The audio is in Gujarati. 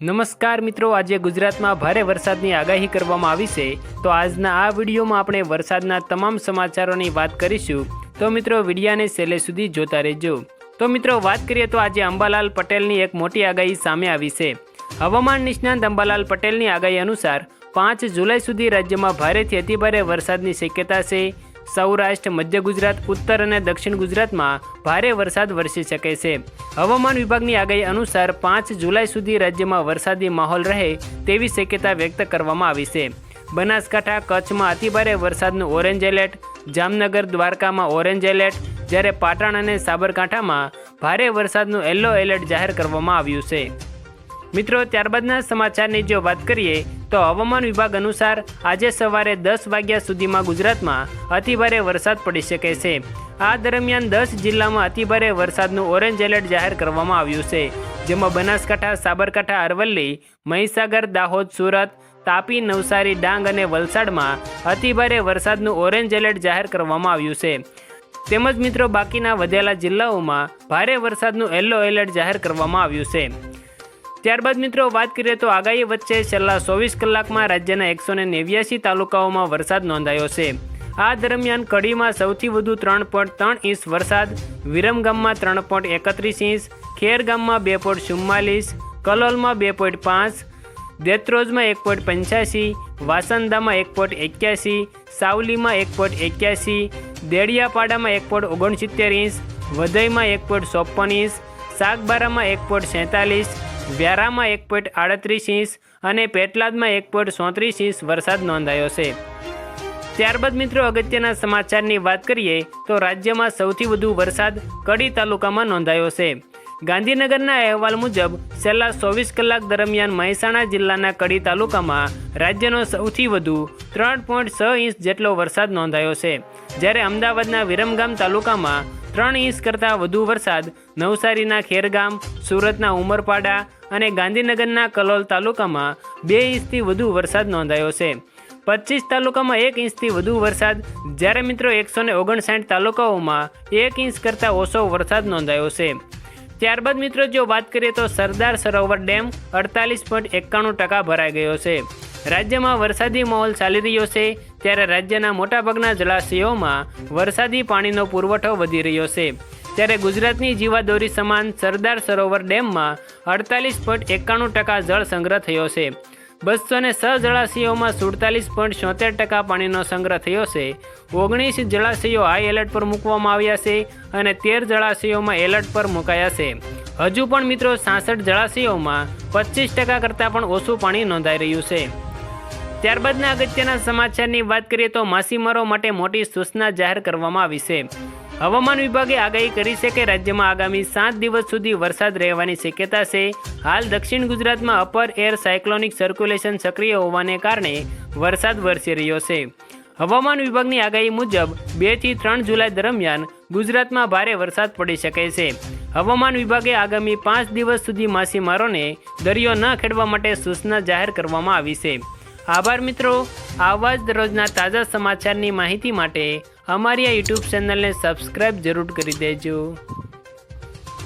નમસ્કાર મિત્રો, આજે ગુજરાતમાં ભારે વરસાદની આગાહી કરવામાં આવી છે. તો આજના આ વિડીયોમાં આપણે વરસાદના તમામ સમાચારોની વાત કરીશું. તો મિત્રો, વિડીયાને છેલ્લે સુધી જોતા રહેજો. તો મિત્રો, વાત કરીએ તો આજે અંબાલાલ પટેલની એક મોટી આગાહી સામે આવી છે. હવામાન નિષ્ણાંત અંબાલાલ પટેલની આગાહી અનુસાર પાંચ જુલાઈ સુધી રાજ્યમાં ભારેથી અતિભારે વરસાદની શક્યતા છે. સૌરાષ્ટ્ર, મધ્ય ગુજરાત, ઉત્તર અને દક્ષિણ ગુજરાતમાં ભારે વરસાદ વરસી શકે છે. હવામાન વિભાગની આગાહી અનુસાર પાંચ જુલાઈ સુધી રાજ્યમાં વરસાદી માહોલ રહે તેવી શક્યતા વ્યક્ત કરવામાં આવી છે. બનાસકાંઠા, કચ્છમાં અતિભારે વરસાદનું ઓરેન્જ એલર્ટ, જામનગર, દ્વારકામાં ઓરેન્જ એલર્ટ, જ્યારે પાટણ અને સાબરકાંઠામાં ભારે વરસાદનું યલો એલર્ટ જાહેર કરવામાં આવ્યું છે. મિત્રો, ત્યારબાદના સમાચારની જો વાત કરીએ, તો હવામાન વિભાગ અનુસાર આજે સવારે દસ વાગ્યા સુધીમાં ગુજરાતમાં અતિભારે વરસાદ પડી શકે છે. આ દરમિયાન દસ જિલ્લામાં અતિભારે વરસાદનું ઓરેન્જ એલર્ટ જાહેર કરવામાં આવ્યું છે. જેમાં બનાસકાંઠા, સાબરકાંઠા, અરવલ્લી, મહીસાગર, દાહોદ, સુરત, તાપી, નવસારી, ડાંગ અને વલસાડમાં અતિભારે વરસાદનું ઓરેન્જ એલર્ટ જાહેર કરવામાં આવ્યું છે. તેમજ મિત્રો, બાકીના વધેલા જિલ્લાઓમાં ભારે વરસાદનું યલો એલર્ટ જાહેર કરવામાં આવ્યું છે. ત્યારબાદ મિત્રો વાત કરીએ તો આગાહી વચ્ચે છેલ્લા ચોવીસ કલાકમાં રાજ્યના એકસો નેવ્યાસી તાલુકાઓમાં વરસાદ નોંધાયો છે. આ દરમિયાન કડીમાં સૌથી વધુ ત્રણ પોઈન્ટ ત્રણ ઇંચ વરસાદ વિરમગામમાં ત્રણ પોઈન્ટ એકત્રીસ ઇંચ ખેરગામમાં બે પોઈન્ટ ચુમ્માલીસ, કલોલમાં બે પોઈન્ટ પાંચ, દેત્રોજમાં એક પોઈન્ટ પંચ્યાસી, વાસંદામાં એક પોઈન્ટ એક્યાસી, સાવલીમાં એક પોઈન્ટ એક્યાસી, દેડિયાપાડામાં એક પોઈન્ટ ઓગણસિત્તેર ઇંચ, વધઈમાં એક પોઈન્ટ ચોપન ઇંચ, સાગબારામાં એક પોઈન્ટ સેંતાલીસ વ્યારામાં એક પોઈન્ટ આડત્રીસ ઇંચ અને પેટલાદમાં એક પોઈન્ટ ચોત્રીસ ઇંચ વરસાદ નોંધાયો છે. ત્યારબાદ મિત્રો અગત્યના સમાચારની વાત કરીએ તો રાજ્યમાં સૌથી વધુ વરસાદ કડી તાલુકામાં નોંધાયો છે. ગાંધીનગરના અહેવાલ મુજબ છેલ્લા ચોવીસ કલાક દરમિયાન મહેસાણા જિલ્લાના કડી તાલુકામાં રાજ્યનો સૌથી વધુ ત્રણ પોઈન્ટ છ ઇંચ જેટલો વરસાદ નોંધાયો છે. જ્યારે અમદાવાદના વિરમગામ તાલુકામાં ત્રણ ઇંચ કરતાં વધુ વરસાદ નવસારીના ખેરગામ, સુરતના ઉમરપાડા અને ગાંધીનગરના કલોલ તાલુકામાં બે ઇંચથી વધુ વરસાદ નોંધાયો છે. પચીસ તાલુકામાં એક ઇંચથી વધુ વરસાદ. જ્યારે મિત્રો એકસો ને ઓગણસાઠ તાલુકાઓમાં એક ઇંચ કરતાં ઓછો વરસાદ નોંધાયો છે. ત્યારબાદ મિત્રો જો વાત કરીએ તો સરદાર સરોવર ડેમ અડતાલીસ પોઈન્ટ એકાણું ટકા ભરાઈ ગયો છે. રાજ્યમાં વરસાદી માહોલ ચાલી રહ્યો છે. ત્યારે રાજ્યના મોટાભાગના જળાશયોમાં વરસાદી પાણીનો પુરવઠો વધી રહ્યો છે. ત્યારે ગુજરાતની જીવાદોરી સમાન સરદાર સરોવર ડેમમાં અડતાલીસ પોઈન્ટ એકાણું ટકા જળ સંગ્રહ થયો છે. બસો ને છ જળાશયોમાં સુડતાલીસ પોઈન્ટ છોતેર ટકા પાણીનો સંગ્રહ થયો છે. ઓગણીસ જળાશયો હાઈ એલર્ટ પર મૂકવામાં આવ્યા છે અને તેર જળાશયોમાં એલર્ટ પર મુકાયા છે. હજુ પણ મિત્રો સાસઠ જળાશયોમાં પચીસ ટકા કરતાં પણ ઓછું પાણી નોંધાઈ રહ્યું છે. ત્યારબાદના અગત્યના સમાચારની વાત કરીએ તો માછીમારો માટે મોટી સૂચના જાહેર કરવામાં આવી છે. હવામાન વિભાગે આગાહી કરી છે કે રાજ્યમાં આગામી સાત દિવસ સુધી વરસાદ રહેવાની શક્યતા છે. હાલ દક્ષિણ ગુજરાતમાં અપર એર સાયક્લોનિક સર્ક્યુલેશન સક્રિય હોવાને કારણે વરસાદ વરસી રહ્યો છે. હવામાન વિભાગની આગાહી મુજબ બેથી ત્રણ જુલાઈ દરમિયાન ગુજરાતમાં ભારે વરસાદ પડી શકે છે. હવામાન વિભાગે આગામી પાંચ દિવસ સુધી માછીમારોને દરિયો ન ખેડવા માટે સૂચના જાહેર કરવામાં આવી છે. આભાર મિત્રો. આવા જ દરરોજના તાજા સમાચારની માહિતી માટે અમારી આ યુટ્યુબ ચેનલને સબસ્ક્રાઈબ જરૂર કરી દેજો.